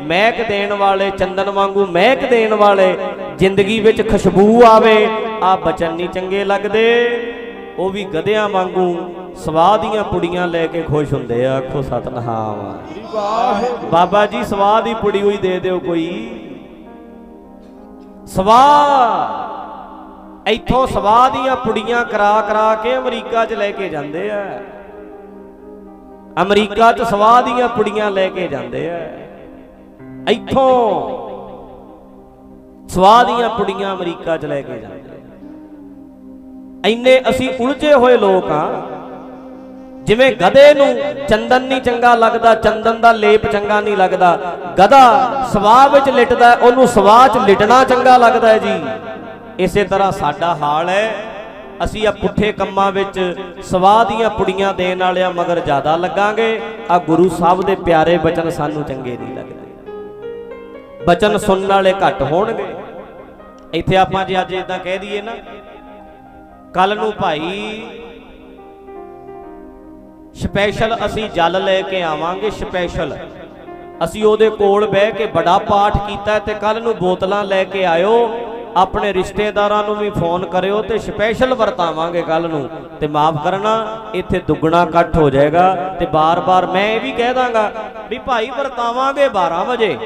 ਮਹਿਕ ਦੇਣ ਵਾਲੇ, ਚੰਦਨ ਵਾਂਗੂ ਮਹਿਕ ਦੇਣ ਵਾਲੇ, ਜ਼ਿੰਦਗੀ ਵਿੱਚ ਖੁਸ਼ਬੂ ਆਵੇ ਆ ਬਚਨ ਨਹੀਂ ਚੰਗੇ ਲੱਗਦੇ। ਉਹ ਵੀ ਗਧਿਆਂ ਵਾਂਗੂ, ਸਵਾਹ ਦੀਆਂ ਪੁੜੀਆਂ ਲੈ ਕੇ ਖੁਸ਼ ਹੁੰਦੇ ਆ, ਆਖੋ ਸਤਨਾਮ। ਬਾਬਾ ਜੀ, ਸਵਾਹ ਦੀ ਪੁੜੀ ਹੋਈ ਦੇ ਦਿਓ ਕੋਈ। ਸਵਾਹ, ਇੱਥੋਂ ਸਵਾਹ ਦੀਆਂ ਪੁੜੀਆਂ ਕਰਾ ਕਰਾ ਕੇ ਅਮਰੀਕਾ 'ਚ ਲੈ ਕੇ ਜਾਂਦੇ ਆ। ਅਮਰੀਕਾ 'ਚ ਸਵਾਹ ਦੀਆਂ ਪੁੜੀਆਂ ਲੈ ਕੇ ਜਾਂਦੇ ਆ। ਇੱਥੋਂ ਸਵਾਹ ਦੀਆਂ ਪੁੜੀਆਂ ਅਮਰੀਕਾ 'ਚ ਲੈ ਕੇ ਜਾਂਦੇ ਆ ਇੰਨੇ ਅਸੀਂ ਉਲਝੇ ਹੋਏ ਲੋਕ ਆ ਜਿਵੇਂ ਗਧੇ ਨੂੰ ਚੰਦਨ ਨਹੀਂ ਚੰਗਾ ਲੱਗਦਾ, ਚੰਦਨ ਦਾ ਲੇਪ ਚੰਗਾ ਨਹੀਂ ਲੱਗਦਾ। ਗਧਾ ਸਵਾਹ ਵਿੱਚ ਲਿਟਦਾ ਉਹਨੂੰ ਸਵਾਹ 'ਚ ਲਿਟਣਾ ਚੰਗਾ ਲੱਗਦਾ ਹੈ ਜੀ। ਇਸੇ ਤਰ੍ਹਾਂ ਸਾਡਾ ਹਾਲ ਹੈ। ਅਸੀਂ ਆ ਪੁੱਠੇ ਕੰਮਾਂ ਵਿੱਚ ਸਵਾਹ ਦੀਆਂ ਪੁੜੀਆਂ ਦੇਣ ਵਾਲਿਆਂ ਮਗਰ ਜ਼ਿਆਦਾ ਲੱਗਾਂਗੇ। ਆ ਗੁਰੂ ਸਾਹਿਬ ਦੇ ਪਿਆਰੇ ਬਚਨ ਸਾਨੂੰ ਚੰਗੇ ਨਹੀਂ ਲੱਗਦੇ। ਬਚਨ ਸੁਣਨ ਵਾਲੇ ਘੱਟ ਹੋਣਗੇ। ਇੱਥੇ ਆਪਾਂ ਜੇ ਅੱਜ ਇਦਾਂ ਕਹਿ ਦਈਏ ਨਾ ਕੱਲ ਨੂੰ ਭਾਈ ਸਪੈਸ਼ਲ ਅਸੀਂ ਜਲ ਲੈ ਕੇ ਆਵਾਂਗੇ ਸਪੈਸ਼ਲ ਅਸੀਂ ਉਹਦੇ ਕੋਲ ਬਹਿ ਕੇ ਬੜਾ ਪਾਠ ਕੀਤਾ ਤੇ ਕੱਲ ਨੂੰ ਬੋਤਲਾਂ ਲੈ ਕੇ ਆਇਓ, ਆਪਣੇ ਰਿਸ਼ਤੇਦਾਰਾਂ ਨੂੰ ਵੀ ਫੋਨ ਕਰਿਓ ਤੇ ਸਪੈਸ਼ਲ ਵਰਤਾਵਾਂਗੇ ਕੱਲ ਨੂੰ। ਤੇ ਮਾਫ ਕਰਨਾ, ਇੱਥੇ ਦੁੱਗਣਾ ਇਕੱਠ ਹੋ ਜਾਏਗਾ ਤੇ ਬਾਰ-ਬਾਰ ਮੈਂ ਇਹ ਵੀ ਕਹਿ ਦਾਂਗਾ ਵੀ ਭਾਈ ਵਰਤਾਵਾਂਗੇ 12 ਵਜੇ।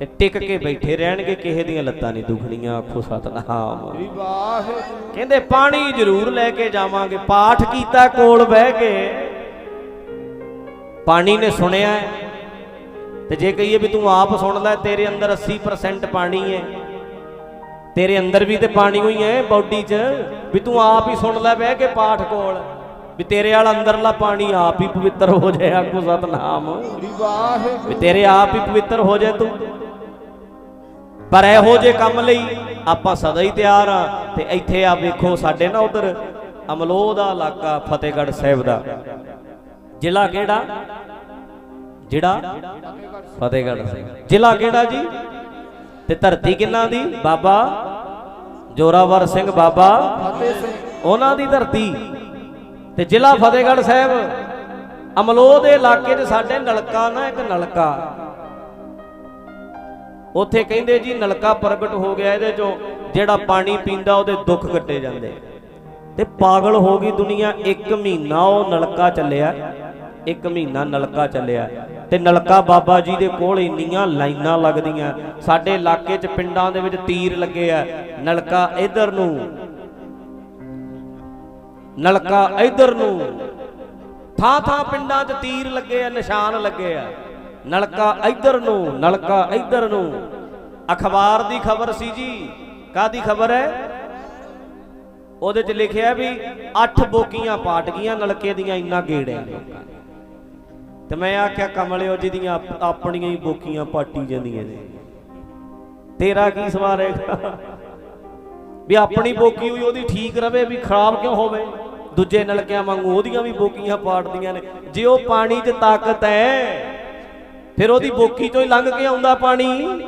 ਤੇ ਟਿਕ ਕੇ ਬੈਠੇ ਰਹਿਣਗੇ ਕਿਸੇ ਦੀਆਂ ਲੱਤਾਂ ਨਹੀਂ ਦੁਖਣੀਆਂ ਆਖੋ ਸਤਨਾਮ। ਕਹਿੰਦੇ ਪਾਣੀ ਜ਼ਰੂਰ ਲੈ ਕੇ ਜਾਵਾਂਗੇ ਪਾਠ ਕੀਤਾ ਕੋਲ ਬਹਿ ਕੇ। ਪਾਣੀ ਨੇ ਸੁਣਿਆ। ਤੇ ਜੇ ਕਹੀਏ ਵੀ ਤੂੰ ਆਪ ਸੁਣ ਲੈ ਤੇਰੇ ਅੰਦਰ 80% ਪਾਣੀ ਹੈ। ਤੇਰੇ ਅੰਦਰ ਵੀ ਤੇ ਪਾਣੀ ਹੋਈ ਹੈ ਬਾਡੀ 'ਚ ਵੀ ਤੂੰ ਆਪ ਹੀ ਸੁਣ ਲੈ ਬਹਿ ਕੇ ਪਾਠ ਕੋਲ। ਵੀ ਤੇਰੇ ਵਾਲਾ ਅੰਦਰਲਾ ਪਾਣੀ ਆਪ ਹੀ ਪਵਿੱਤਰ ਹੋ ਜਾਏ ਆਖੋ ਸਤਨਾਮ। ਵੀ ਤੇਰੇ ਆਪ ਹੀ ਪਵਿੱਤਰ ਹੋ ਜਾਏ ਤੂੰ। ਪਰ ਇਹੋ ਜੇ ਕੰਮ ਲਈ ਆਪਾਂ ਸਦਾ ਹੀ ਤਿਆਰ ਆ। ਤੇ ਇੱਥੇ ਆ ਵੇਖੋ ਸਾਡੇ ਨਾ ਉਧਰ ਅਮਲੋਹ ਦਾ ਇਲਾਕਾ, ਫਤਿਹਗੜ੍ਹ ਸਾਹਿਬ ਦਾ। ਜ਼ਿਲ੍ਹਾ ਕਿਹੜਾ? ਜਿਹੜਾ? ਫਤਿਹਗੜ੍ਹ ਸਾਹਿਬ ਜ਼ਿਲ੍ਹਾ ਕਿਹੜਾ ਜੀ? ਤੇ ਧਰਤੀ ਕਿੰਨਾ ਦੀ? ਬਾਬਾ ਜੋਰਾਵਰ ਸਿੰਘ ਬਾਬਾ। ਸਿੰਘ ਉਹਨਾਂ ਦੀ ਧਰਤੀ। ਤੇ ਜ਼ਿਲ੍ਹਾ ਫਤਿਹਗੜ੍ਹ ਸਾਹਿਬ, ਅਮਲੋਹ ਦੇ ਇਲਾਕੇ 'ਚ ਸਾਡੇ ਨਲਕਾ ਨਾ ਇੱਕ ਨਲਕਾ। ਉੱਥੇ ਕਹਿੰਦੇ ਜੀ ਨਲਕਾ ਪ੍ਰਗਟ ਹੋ ਗਿਆ ਇਹਦੇ ਚੋਂ, ਜਿਹੜਾ ਪਾਣੀ ਪੀਂਦਾ ਉਹਦੇ ਦੁੱਖ ਕੱਟੇ ਜਾਂਦੇ। ਤੇ ਪਾਗਲ ਹੋ ਗਈ ਦੁਨੀਆ, ਇੱਕ ਮਹੀਨਾ ਉਹ ਨਲਕਾ ਚੱਲਿਆ, ਇੱਕ ਮਹੀਨਾ ਨਲਕਾ ਚੱਲਿਆ। ਤੇ ਨਲਕਾ ਬਾਬਾ ਜੀ ਦੇ ਕੋਲ ਇੰਨੀਆਂ ਲਾਈਨਾਂ ਲੱਗਦੀਆਂ, ਸਾਡੇ ਇਲਾਕੇ 'ਚ ਪਿੰਡਾਂ ਦੇ ਵਿੱਚ ਤੀਰ ਲੱਗੇ ਆ, ਨਲਕਾ ਇਧਰ ਨੂੰ, ਨਲਕਾ ਇਧਰ ਨੂੰ। ਥਾਂ ਥਾਂ ਪਿੰਡਾਂ 'ਚ ਤੀਰ ਲੱਗੇ ਆ, ਨਿਸ਼ਾਨ ਲੱਗੇ ਆ। ਨਲਕਾ ਇੱਧਰ ਨੂੰ, ਨਲਕਾ ਇੱਧਰ ਨੂੰ। ਅਖਬਾਰ ਦੀ ਖਬਰ ਸੀ ਜੀ। ਕਾਦੀ ਖਬਰ ਹੈ? ਉਹਦੇ 'ਚ ਲਿਖਿਆ ਵੀ 8 ਬੋਕੀਆਂ ਪਾਟ ਗਈਆਂ ਨਲਕੇ ਦੀਆਂ, ਇੰਨਾ ਗੇੜ ਲੋਕਾਂ ਤੇ ਮੈਂ ਆਖਿਆ, ਕਮਲਿਓ ਜਿਹਦੀਆਂ ਆਪ- ਆਪਣੀਆਂ ਹੀ ਬੋਕੀਆਂ ਪਾਟੀ ਜਾਂਦੀਆਂ ਨੇ। ਤੇਰਾ ਕੀ ਸਵਾਰ ਹੈਗਾ ਵੀ ਆਪਣੀ ਬੋਕੀ ਹੋਈ, ਉਹਦੀ ਠੀਕ ਰਵੇ, ਵੀ ਖਰਾਬ ਕਿਉਂ ਹੋਵੇ? ਦੂਜੇ ਨਲਕਿਆਂ ਵਾਂਗੂ ਉਹਦੀਆਂ ਵੀ ਬੋਕੀਆਂ ਪਾੜਦੀਆਂ ਨੇ। ਜੇ ਉਹ ਪਾਣੀ 'ਚ ਤਾਕਤ ਹੈ ਫਿਰ ਉਹਦੀ ਬੋਕੀ ਚੋਂ ਹੀ ਲੰਘ ਕੇ ਆਉਂਦਾ ਪਾਣੀ।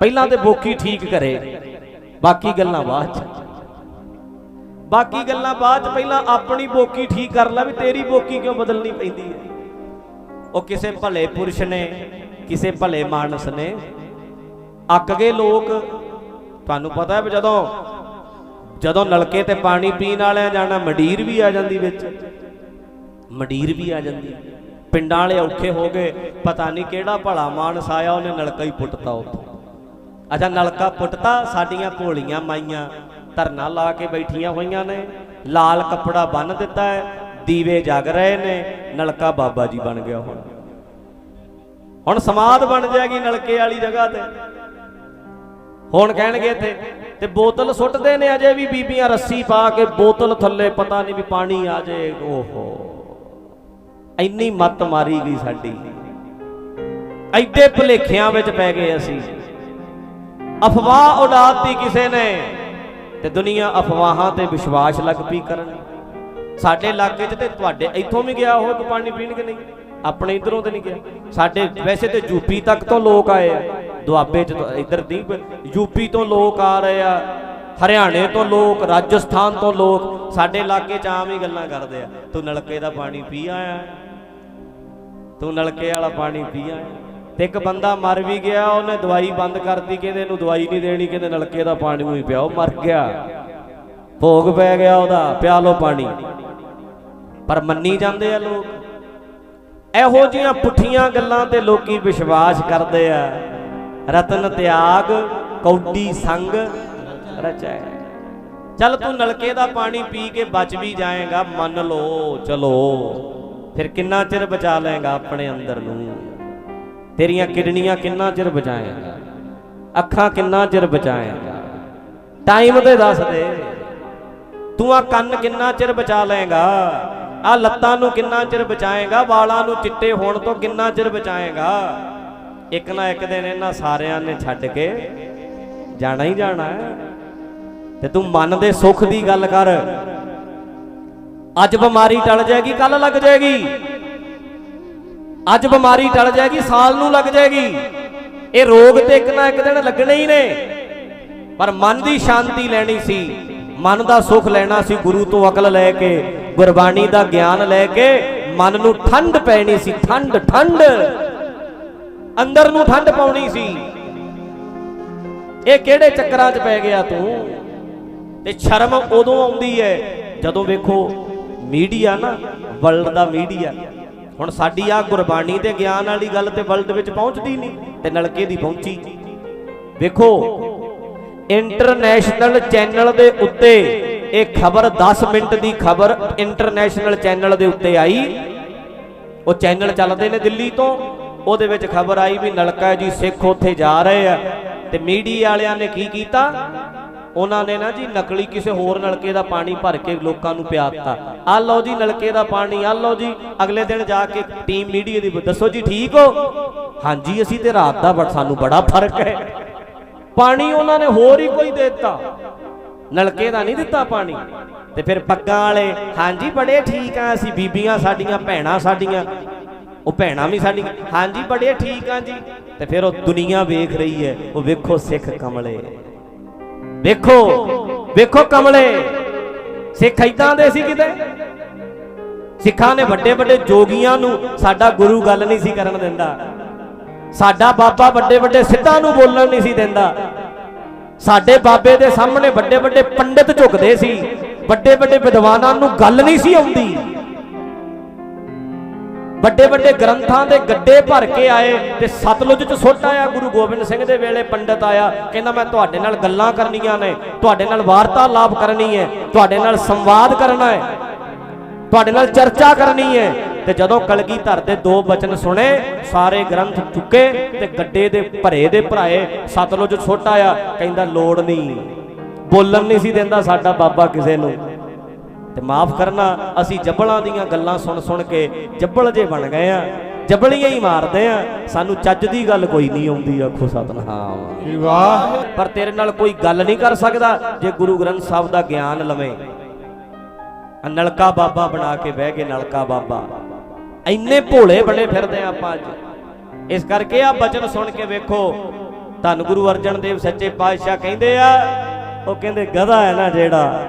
ਪਹਿਲਾਂ ਤੇ ਬੋਕੀ ਠੀਕ ਕਰੇ। ਬਾਕੀ ਗੱਲਾਂ ਬਾਅਦ ਚ। ਬਾਕੀ ਗੱਲਾਂ ਬਾਅਦ ਚ ਪਹਿਲਾਂ ਆਪਣੀ ਬੋਕੀ ਠੀਕ ਕਰ ਲੈ ਵੀ ਤੇਰੀ ਬੋਕੀ ਕਿਉਂ ਬਦਲਣੀ ਪੈਂਦੀ ਹੈ? ਉਹ ਕਿਸੇ ਭਲੇ ਪੁਰਸ਼ ਨੇ, ਕਿਸੇ ਭਲੇ ਮਾਨਸ ਨੇ। ਅੱਕ ਗਏ ਲੋਕ। ਤੁਹਾਨੂੰ ਪਤਾ ਹੈ ਵੀ ਜਦੋਂ ਜਦੋਂ ਨਲਕੇ ਤੇ ਪਾਣੀ ਪੀਣ ਵਾਲਿਆਂ ਜਾਣਾ, ਮਡੀਰ ਵੀ ਆ ਜਾਂਦੀ ਵਿੱਚ। ਮਡੀਰ ਵੀ ਆ ਜਾਂਦੀ। ਪਿੰਡਾਂ ਵਾਲੇ ਔਖੇ ਹੋ ਗਏ, ਪਤਾ ਨਹੀਂ ਕਿਹੜਾ ਭਲਾ ਮਾਨਸ ਆਇਆ, ਉਹਨੇ ਨਲਕਾ ਹੀ ਪੁੱਟਤਾ ਉੱਥੇ। ਅੱਛਾ, ਨਲਕਾ ਪੁੱਟਤਾ, ਸਾਡੀਆਂ ਭੋਲੀਆਂ ਮਾਈਆਂ, ਧਰਨਾ ਲਾ ਕੇ ਬੈਠੀਆਂ ਹੋਈਆਂ ਨੇ, ਲਾਲ ਕੱਪੜਾ ਬੰਨ ਦਿੱਤਾ ਹੈ, ਦੀਵੇ ਜਗ ਰਹੇ ਨੇ, ਨਲਕਾ ਬਾਬਾ ਜੀ ਬਣ ਗਿਆ ਹੁਣ। ਹੁਣ ਸਮਾਦ ਬਣ ਜਾਏਗੀ ਨਲਕੇ ਵਾਲੀ ਜਗ੍ਹਾ ਤੇ। ਹੁਣ ਕਹਿਣਗੇ ਇੱਥੇ, ਤੇ ਬੋਤਲ ਸੁੱਟਦੇ ਨੇ ਅਜੇ ਵੀ ਬੀਬੀਆਂ ਰੱਸੀ ਪਾ ਕੇ, ਬੋਤਲ ਥੱਲੇ ਪਤਾ ਨਹੀਂ ਵੀ ਪਾਣੀ ਆ ਜਾਏ ਓਹੋ। ਇੰਨੀ ਮੱਤ ਮਾਰੀ ਗਈ ਸਾਡੀ। ਐਡੇ ਭੁਲੇਖਿਆਂ ਵਿੱਚ ਪੈ ਗਏ ਅਸੀਂ। ਅਫਵਾਹ ਉਡਾਤੀ ਕਿਸੇ ਨੇ ਤੇ ਦੁਨੀਆ ਅਫਵਾਹਾਂ ਤੇ ਵਿਸ਼ਵਾਸ ਲੱਗ ਪਈ ਕਰਨ। ਸਾਡੇ ਇਲਾਕੇ 'ਚ ਤੇ ਤੁਹਾਡੇ ਇੱਥੋਂ ਵੀ ਗਿਆ ਉਹ ਪਾਣੀ ਪੀਣ ਕਿ ਨਹੀਂ? ਆਪਣੇ ਇਧਰੋਂ ਤੇ ਨਹੀਂ ਗਿਆ। ਸਾਡੇ ਵੈਸੇ ਤੇ ਯੂਪੀ ਤੱਕ ਤੋਂ ਲੋਕ ਆਏ ਆ। ਦੁਆਬੇ 'ਚ ਤਾਂ ਇੱਧਰ ਦੀ ਯੂਪੀ ਤੋਂ ਲੋਕ ਆ ਰਹੇ ਆ। ਹਰਿਆਣੇ ਤੋਂ ਲੋਕ, ਰਾਜਸਥਾਨ ਤੋਂ ਲੋਕ, ਸਾਡੇ ਇਲਾਕੇ 'ਚ ਆਮ ਹੀ ਗੱਲਾਂ ਕਰਦੇ ਆ। ਤੂੰ ਨਲਕੇ ਦਾ ਪਾਣੀ ਪੀ ਆਇਆ। ਤੂੰ ਨਲਕੇ ਵਾਲਾ ਪਾਣੀ ਪੀਆ। ਤੇ ਇੱਕ ਬੰਦਾ ਮਰ ਵੀ ਗਿਆ, ਉਹਨੇ ਦਵਾਈ ਬੰਦ ਕਰਤੀ, ਕਹਿੰਦੇ ਇਹਨੂੰ ਦਵਾਈ ਨਹੀਂ ਦੇਣੀ, ਕਹਿੰਦੇ ਨਲਕੇ ਦਾ ਪਾਣੀ ਹੀ ਪਿਆ, ਉਹ ਮਰ ਗਿਆ। ਭੋਗ ਪੈ ਗਿਆ ਉਹਦਾ ਪਿਆ ਲੋ ਪਾਣੀ। ਪਰ ਮੰਨੀ ਜਾਂਦੇ ਆ ਲੋਕ। ਇਹੋ ਜੀਆਂ ਪੁੱਠੀਆਂ ਗੱਲਾਂ ਤੇ ਲੋਕੀ ਵਿਸ਼ਵਾਸ ਕਰਦੇ ਆ। ਰਤਨ ਤਿਆਗ, ਕੌਡੀ ਸੰਗ, ਰਚੈ। ਚੱਲ ਤੂੰ ਨਲਕੇ ਦਾ ਪਾਣੀ ਪੀ ਕੇ ਬਚ ਵੀ ਜਾਏਗਾ, ਮੰਨ ਲਓ, ਚਲੋ। ਫਿਰ ਕਿੰਨਾ ਚਿਰ ਬਚਾ ਲਏਗਾ ਆਪਣੇ ਅੰਦਰ ਨੂੰ? ਤੇਰੀਆਂ ਕਿਡਨੀਆਂ ਕਿੰਨਾ ਚਿਰ ਬਚਾਏਗਾ? ਅੱਖਾਂ ਕਿੰਨਾ ਚਿਰ ਬਚਾਏਗਾ? ਟਾਈਮ ਤੇ ਦੱਸ ਦੇ। ਤੂੰ ਆ ਕੰਨ ਕਿੰਨਾ ਚਿਰ ਬਚਾ ਲਏਗਾ? ਆ ਲੱਤਾਂ ਨੂੰ ਕਿੰਨਾ ਚਿਰ ਬਚਾਏਗਾ? ਵਾਲਾਂ ਨੂੰ ਚਿੱਟੇ ਹੋਣ ਤੋਂ ਕਿੰਨਾ ਚਿਰ ਬਚਾਏਗਾ? ਇੱਕ ਨਾ ਇੱਕ ਦਿਨ ਇਹਨਾਂ ਸਾਰਿਆਂ ਨੇ ਛੱਡ ਕੇ ਜਾਣਾ ਹੀ ਜਾਣਾ ਹੈ। ਤੇ ਤੂੰ ਮਨ ਦੇ ਸੁੱਖ ਦੀ ਗੱਲ ਕਰ। ਅੱਜ ਬਿਮਾਰੀ ਟਲ ਜਾਏਗੀ ਕੱਲ ਲੱਗ ਜਾਏਗੀ। ਅੱਜ ਬਿਮਾਰੀ ਟਲ ਜਾਏਗੀ, ਸਾਲ ਨੂੰ ਲੱਗ ਜਾਏਗੀ। ਇਹ ਰੋਗ ਤੇ ਇੱਕ ਨਾ ਇੱਕ ਦਿਨ ਲੱਗਣੇ ਹੀ ਨੇ। ਪਰ ਮਨ ਦੀ ਸ਼ਾਂਤੀ ਲੈਣੀ ਸੀ। ਮਨ ਦਾ ਸੁੱਖ ਲੈਣਾ ਸੀ, ਗੁਰੂ ਤੋਂ ਅਕਲ ਲੈ ਕੇ, ਗੁਰਬਾਣੀ ਦਾ ਗਿਆਨ ਲੈ ਕੇ। ਮਨ ਨੂੰ ਠੰਡ ਪੈਣੀ ਸੀ, ਠੰਡ ਠੰਡ। ਅੰਦਰ ਨੂੰ ਠੰਡ ਪਾਉਣੀ ਸੀ। ਇਹ ਕਿਹੜੇ ਚੱਕਰਾਂ 'ਚ ਪੈ ਗਿਆ ਤੂੰ? ਤੇ ਸ਼ਰਮ ਉਦੋਂ ਆਉਂਦੀ ਹੈ ਜਦੋਂ ਵੇਖੋ ਮੀਡੀਆ ਨਾ, ਵਰਲਡ ਦਾ ਮੀਡੀਆ। ਹੁਣ ਸਾਡੀ ਆ ਗੁਰਬਾਣੀ ਤੇ ਗਿਆਨ ਵਾਲੀ ਗੱਲ ਤੇ ਵਰਲਡ ਵਿੱਚ ਪਹੁੰਚਦੀ ਨਹੀਂ, ਤੇ ਨਲਕੇ ਦੀ ਪਹੁੰਚੀ। ਵੇਖੋ, ਇੰਟਰਨੈਸ਼ਨਲ ਚੈਨਲ ਦੇ ਉੱਤੇ ਇਹ ਖਬਰ 10 ਮਿੰਟ ਦੀ ਖਬਰ ਇੰਟਰਨੈਸ਼ਨਲ ਚੈਨਲ ਦੇ ਉੱਤੇ ਆਈ। ਉਹ ਚੈਨਲ ਚੱਲਦੇ ਨੇ ਦਿੱਲੀ ਤੋਂ। ਉਹਦੇ ਵਿੱਚ ਖਬਰ ਆਈ ਵੀ ਨਲਕਾ ਜੀ ਸਿੱਖ ਉੱਥੇ ਜਾ ਰਹੇ ਆ। ਤੇ ਮੀਡੀਆ ਵਾਲਿਆਂ ਨੇ ਕੀ ਕੀਤਾ? ਉਹਨਾਂ ਨੇ ਨਾ ਜੀ ਨਕਲੀ ਕਿਸੇ ਹੋਰ ਨਲਕੇ ਦਾ ਪਾਣੀ ਭਰ ਕੇ ਲੋਕਾਂ ਨੂੰ ਪਿਆਤਾ ਆ ਲਓ ਜੀ ਨਲਕੇ ਦਾ ਪਾਣੀ ਆ ਲਓ ਜੀ, ਅਗਲੇ ਦਿਨ ਜਾ ਕੇ ਟੀਮ ਮੀਡੀਆ ਦੀ ਦੱਸੋ ਜੀ ਠੀਕ ਹੋ? ਹਾਂਜੀ, ਅਸੀਂ ਤੇ ਰਾਤ ਦਾ ਬਟ ਸਾਨੂੰ ਬੜਾ ਫ਼ਰਕ ਹੈ। ਪਾਣੀ ਉਹਨਾਂ ਨੇ ਹੋਰ ਹੀ ਕੋਈ ਦੇ ਦਿੱਤਾ। ਨਲਕੇ ਦਾ ਨਹੀਂ ਦਿੱਤਾ ਪਾਣੀ। ਤੇ ਫਿਰ ਪੱਗਾਂ ਵਾਲੇ, ਹਾਂਜੀ, ਬੜੇ ਠੀਕ ਆ, ਅਸੀਂ ਬੀਬੀਆਂ ਸਾਡੀਆਂ, ਭੈਣਾਂ ਸਾਡੀਆਂ, ਉਹ ਭੈਣਾਂ ਵੀ ਸਾਡੀਆਂ, ਹਾਂਜੀ, ਬੜੇ ਠੀਕ ਆ ਜੀ। ਤੇ ਫਿਰ ਉਹ ਦੁਨੀਆ ਵੇਖ ਰਹੀ ਹੈ, ਉਹ ਵੇਖੋ ਸਿੱਖ ਕਮਲੇ। ਵੇਖੋ ਵੇਖੋ ਕਮਲੇ, ਸਿੱਖ ਇਦਾਂ ਦੇ ਸੀ ਕਿਤੇ? ਸਿੱਖਾਂ ਨੇ ਵੱਡੇ ਵੱਡੇ ਜੋਗੀਆਂ ਨੂੰ ਸਾਡਾ ਗੁਰੂ ਗੱਲ ਨਹੀਂ ਸੀ ਕਰਨ ਦਿੰਦਾ। ਸਾਡਾ ਬਾਬਾ ਵੱਡੇ ਵੱਡੇ ਸਿੱਧਾਂ ਨੂੰ ਬੋਲਣ ਨਹੀਂ ਸੀ ਦਿੰਦਾ। ਸਾਡੇ ਬਾਬੇ ਦੇ ਸਾਹਮਣੇ ਵੱਡੇ ਵੱਡੇ ਪੰਡਿਤ ਝੁਕਦੇ ਸੀ। ਵੱਡੇ ਵੱਡੇ ਵਿਦਵਾਨਾਂ ਨੂੰ ਗੱਲ ਨਹੀਂ ਸੀ ਆਉਂਦੀ। ਵੱਡੇ ਵੱਡੇ ਗ੍ਰੰਥਾਂ ਦੇ ਗੱਡੇ ਭਰ ਕੇ ਆਏ ਤੇ ਸਤਲੁਜ ਚ ਸੁੱਟ ਆਇਆ, ਗੁਰੂ ਗੋਬਿੰਦ ਸਿੰਘ ਦੇ ਵੇਲੇ ਪੰਡਿਤ ਆਇਆ, ਕਹਿੰਦਾ ਮੈਂ ਤੁਹਾਡੇ ਨਾਲ ਗੱਲਾਂ ਕਰਨੀਆਂ ਨੇ, ਤੁਹਾਡੇ ਨਾਲ ਵਾਰਤਾਲਾਪ ਕਰਨੀ ਹੈ, ਤੁਹਾਡੇ ਨਾਲ ਸੰਵਾਦ ਕਰਨਾ ਹੈ, ਤੁਹਾਡੇ ਨਾਲ ਚਰਚਾ ਕਰਨੀ ਹੈ। ਤੇ ਜਦੋਂ ਕਲਗੀਧਰ ਦੇ ਦੋ ਬਚਨ ਸੁਣੇ, ਸਾਰੇ ਗ੍ਰੰਥ ਚੁੱਕੇ ਤੇ ਗੱਡੇ ਦੇ ਭਰੇ ਦੇ ਭਰਾਏ, ਸਤਲੁਜ ਸੁੱਟ ਆਇਆ, ਕਹਿੰਦਾ ਲੋੜ ਨਹੀਂ, ਬੋਲਣ ਨਹੀਂ ਸੀ ਦਿੰਦਾ ਸਾਡਾ ਬਾਬਾ ਕਿਸੇ ਨੂੰ। ਤੇ ਮਾਫ ਕਰਨਾ ਅਸੀਂ ਜੱਬਲਾਂ ਦੀਆਂ ਗੱਲਾਂ ਸੁਣ ਸੁਣ ਕੇ ਜੱਬਲ ਜੇ ਬਣ ਗਏ ਆ ਜੱਬਲੀਆਂ ਹੀ ਮਾਰਦੇ ਆ ਸਾਨੂੰ ਚੱਜ ਦੀ ਗੱਲ ਕੋਈ ਨਹੀਂ ਆਉਂਦੀ ਆਖੋ ਸਤਨਾਮ। ਵਾਹ ਪਰ ਤੇਰੇ ਨਾਲ ਕੋਈ ਗੱਲ ਨਹੀਂ ਕਰ ਸਕਦਾ ਜੇ ਗੁਰੂ ਗ੍ਰੰਥ ਸਾਹਿਬ ਦਾ ਗਿਆਨ ਲਵੇਂ। ਨਲਕਾ ਬਾਬਾ ਬਣਾ ਕੇ ਬਹਿ ਗਏ ਨਲਕਾ ਬਾਬਾ। ਇੰਨੇ ਭੋਲੇ ਬਣੇ ਫਿਰਦੇ ਆ ਆਪਾਂ ਅੱਜ। ਇਸ ਕਰਕੇ ਆ ਬਚਨ ਸੁਣ ਕੇ ਵੇਖੋ ਧੰਨ ਗੁਰੂ ਅਰਜਨ ਦੇਵ ਸੱਚੇ ਪਾਤਸ਼ਾਹ ਕਹਿੰਦੇ ਆ ਉਹ ਕਹਿੰਦੇ ਗਧਾ ਹੈ ਨਾ ਜਿਹੜਾ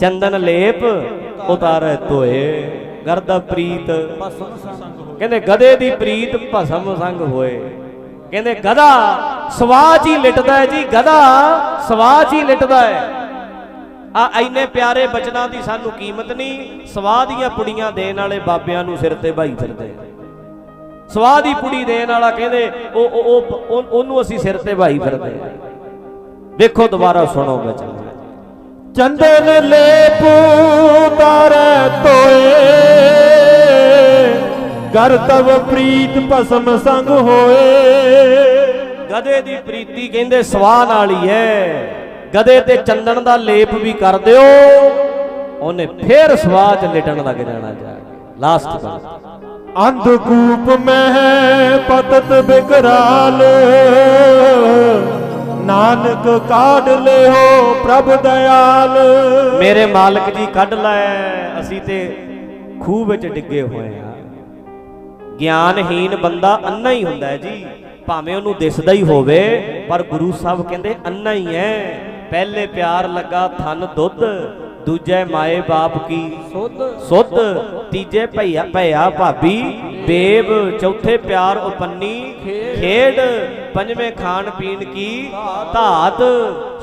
ਚੰਦਨ ਲੇਪ ਉਤਾਰੇ ਧੋਏ ਗਰਦਾ ਪ੍ਰੀਤ ਸੰਗ ਕਹਿੰਦੇ ਗਧੇ ਦੀ ਪ੍ਰੀਤ ਭਸਮ ਸੰਗ ਹੋਏ। ਕਹਿੰਦੇ ਗਧਾ ਸਵਾਚ ਹੀ ਲਿਟਦਾ ਹੈ ਜੀ, ਗਧਾ ਸਵਾਚ ਹੀ ਲਿਟਦਾ ਹੈ। ਆ ਇੰਨੇ ਪਿਆਰੇ ਬਚਨਾਂ ਦੀ ਸਾਨੂੰ ਕੀਮਤ ਨਹੀਂ, ਸਵਾਹ ਦੀਆਂ ਪੁੜੀਆਂ ਦੇਣ ਵਾਲੇ ਬਾਬਿਆਂ ਨੂੰ ਸਿਰ ਤੇ ਭਾਈ ਫਿਰਦੇ ਸਵਾਹ ਦੀ ਪੁੜੀ ਦੇਣ ਵਾਲਾ ਕਹਿੰਦੇ, ਉਹ ਉਹ- ਉਹਨੂੰ ਅਸੀਂ ਸਿਰ ਤੇ ਭਾਈ ਫਿਰਦੇ ਵੇਖੋ ਦੁਬਾਰਾ ਸੁਣੋ ਬਚਨ। ਚੰਦਨ ਲੇਪ ਤਾਰੇ ਤੋਏ ਗਰਤਵ ਪ੍ਰੀਤ ਭਸਮ ਸੰਗ ਹੋਏ। ਗਧੇ ਦੀ ਪ੍ਰੀਤੀ ਕਹਿੰਦੇ ਸਵਾਹ ਨਾਲ ਹੀ ਹੈ। ਗਧੇ ਤੇ ਚੰਦਨ ਦਾ ਲੇਪ ਵੀ ਕਰ ਦਿਓ। ਉਹਨੇ ਫੇਰ ਸਵਾਹ 'ਚ ਲਿਟਣ ਲੱਗ ਜਾਣਾ ਜਾ ਲਾਸਟ ਦਾ ਅੰਧਕੂਪ ਮਹਿ ਪਤਤ ਬਿਕਰਾਲ ਨਾਨਕ ਕਾਢ ਲਿਓ ਪ੍ਰਭ ਦਇਆਲ। ਮੇਰੇ ਮਾਲਕ ਜੀ ਕੱਢ ਲੈ, ਅਸੀਂ ਤੇ ਖੂਹ ਵਿੱਚ ਡਿੱਗੇ ਹੋਏ ਆ ਗਿਆਨਹੀਨ ਬੰਦਾ ਅੰਨਾ ਹੀ ਹੁੰਦਾ ਹੈ ਜੀ, ਭਾਵੇਂ ਉਹਨੂੰ ਦਿਸਦਾ ਹੀ ਹੋਵੇ, ਪਰ ਗੁਰੂ ਸਾਹਿਬ ਕਹਿੰਦੇ ਅੰਨਾ ਹੀ ਹੈ। ਪਹਿਲੇ ਪਿਆਰ ਲੱਗਾ ਥਨ ਦੁੱਧ ਦੂਜੇ ਮਾਏ ਬਾਪ ਕੀ? ਸੁਧ। ਸੁੱਧ। ਤੀਜੇ ਭਈਆ ਭਈਆ ਭਾਬੀ ਬੇਬ ਚੌਥੇ ਪਿਆਰ ਉਪੰਨੀ ਖੇਡ। ਪੰਜਵੇਂ ਖਾਣ ਪੀਣ ਕੀ? ਧਾਤ।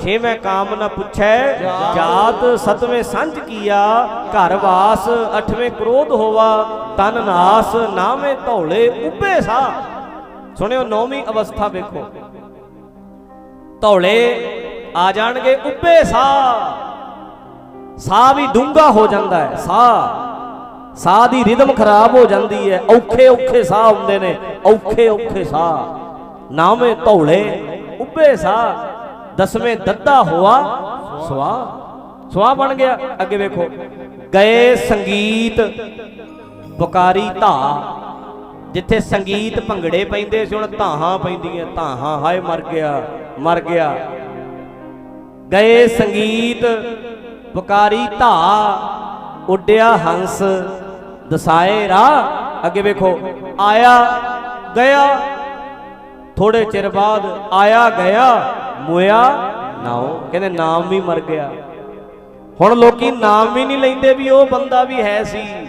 ਛੇਵੇਂ ਕਾਮ ਨ ਪੁੱਛੈ ਜਾਤ। ਸਤਵੇਂ ਸੰਝ ਕੀਆ ਘਰ ਵਾਸ। ਅਠਵੇਂ ਕ੍ਰੋਧ ਹੋਵਾ ਤਨ ਨਾਸ। ਨਾਵੇਂ ਧੌਲੇ ਉੱਭੇ ਸਾ। ਸੁਣਿਓ ਨੌਵੀਂ ਅਵਸਥਾ ਵੇਖੋ। ਧੌਲੇ ਆ ਜਾਣਗੇ ਉੱਭੇ ਸਾ। ਸਾਹ ਵੀ ਡੂੰਘਾ ਹੋ ਜਾਂਦਾ ਹੈ, ਸਾਹ। ਸਾਹ ਦੀ ਰਿਦਮ ਖਰਾਬ ਹੋ ਜਾਂਦੀ ਹੈ। ਔਖੇ ਔਖੇ ਸਾਹ ਹੁੰਦੇ ਨੇ, ਔਖੇ ਔਖੇ ਸਾਹ। ਨਾਵੇਂ ਧੌਲੇ, ਉੱਭੇ ਸਾਹ। ਦਸਵੇਂ ਦੱਦਾ ਹੋਆ ਸਵਾ ਸਵਾ ਬਣ ਗਿਆ। ਅੱਗੇ ਵੇਖੋ। ਗਏ ਸੰਗੀਤ ਬੁਕਾਰੀ ਧਾ ਜਿੱਥੇ ਸੰਗੀਤ ਭੰਗੜੇ ਪੈਂਦੇ ਸੀ, ਹੁਣ ਧਾਹਾਂ ਪੈਂਦੀਆਂ। ਧਾਹਾਂ, ਹਾਏ ਮਰ ਗਿਆ ਮਰ ਗਿਆ। ਗਏ ਸੰਗੀਤ ਪੁਕਾਰੀ ਧਾ ਉੱਡਿਆ ਹੰਸ, ਦਸਾਏ ਰਾਹ। ਅੱਗੇ ਵੇਖੋ, ਆਇਆ, ਗਿਆ। ਥੋੜੇ ਚਿਰ ਬਾਅਦ ਆਇਆ, ਗਿਆ, ਮੋਇਆ, ਨਾਉ। ਕਹਿੰਦੇ ਨਾਮ ਵੀ ਮਰ ਗਿਆ। ਹੁਣ ਲੋਕੀ ਨਾਮ ਵੀ ਨਹੀਂ ਲੈਂਦੇ ਵੀ ਉਹ ਬੰਦਾ ਵੀ ਹੈ ਸੀ।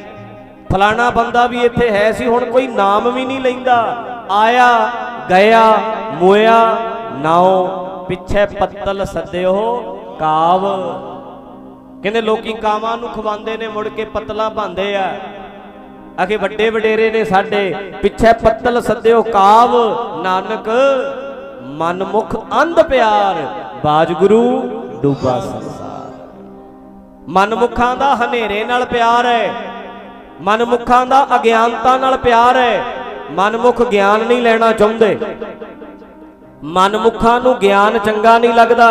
ਫਲਾਣਾ ਬੰਦਾ ਵੀ ਇੱਥੇ ਹੈ ਸੀ, ਹੁਣ ਕੋਈ ਨਾਮ ਵੀ ਨਹੀਂ ਲੈਂਦਾ। ਆਇਆ, ਗਿਆ, ਮੋਇਆ, ਨਾਉ। ਪਿੱਛੇ ਪੱਤਲ ਸੱਦਿਓ, ਕਾਵ। ਕਹਿੰਦੇ ਲੋਕੀ ਕਾਵਾਂ ਨੂੰ ਖਵਾਉਂਦੇ ਨੇ, ਮੁੜ ਕੇ ਪਤਲਾ ਭਾਂਦੇ ਆ। ਆਖੇ ਵੱਡੇ ਵਡੇਰੇ ਨੇ ਸਾਡੇ, ਪਿੱਛੇ ਪੱਤਲ ਸੱਦਿਓ ਕਾਵ, ਨਾਨਕ, ਮਨਮੁਖ ਅੰਧ ਪਿਆਰ, ਬਾਜਗੁਰੂ ਡੂਬਾ ਸੰਸਾਰ। ਮਨਮੁਖਾਂ ਦਾ ਹਨੇਰੇ ਨਾਲ ਪਿਆਰ ਹੈ, ਮਨਮੁਖਾਂ ਦਾ ਅਗਿਆਨਤਾ ਨਾਲ ਪਿਆਰ ਹੈ, ਮਨਮੁਖ ਗਿਆਨ ਨਹੀਂ ਲੈਣਾ ਚਾਹੁੰਦੇ। ਮਨਮੁਖਾਂ ਨੂੰ ਗਿਆਨ ਚੰਗਾ ਨਹੀਂ ਲੱਗਦਾ।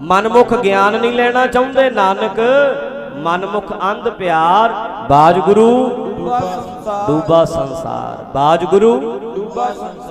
ਮਨਮੁਖ ਗਿਆਨ ਨਹੀਂ ਲੈਣਾ ਚਾਹੁੰਦੇ, ਨਾਨਕ। ਮਨਮੁਖ ਅੰਧ ਪਿਆਰ, ਬਾਜਗੁਰੂ, ਡੂਬਾ ਸੰਸਾਰ। ਬਾਜਗੁਰੂ, ਡੂਬਾ ਸੰਸਾਰ।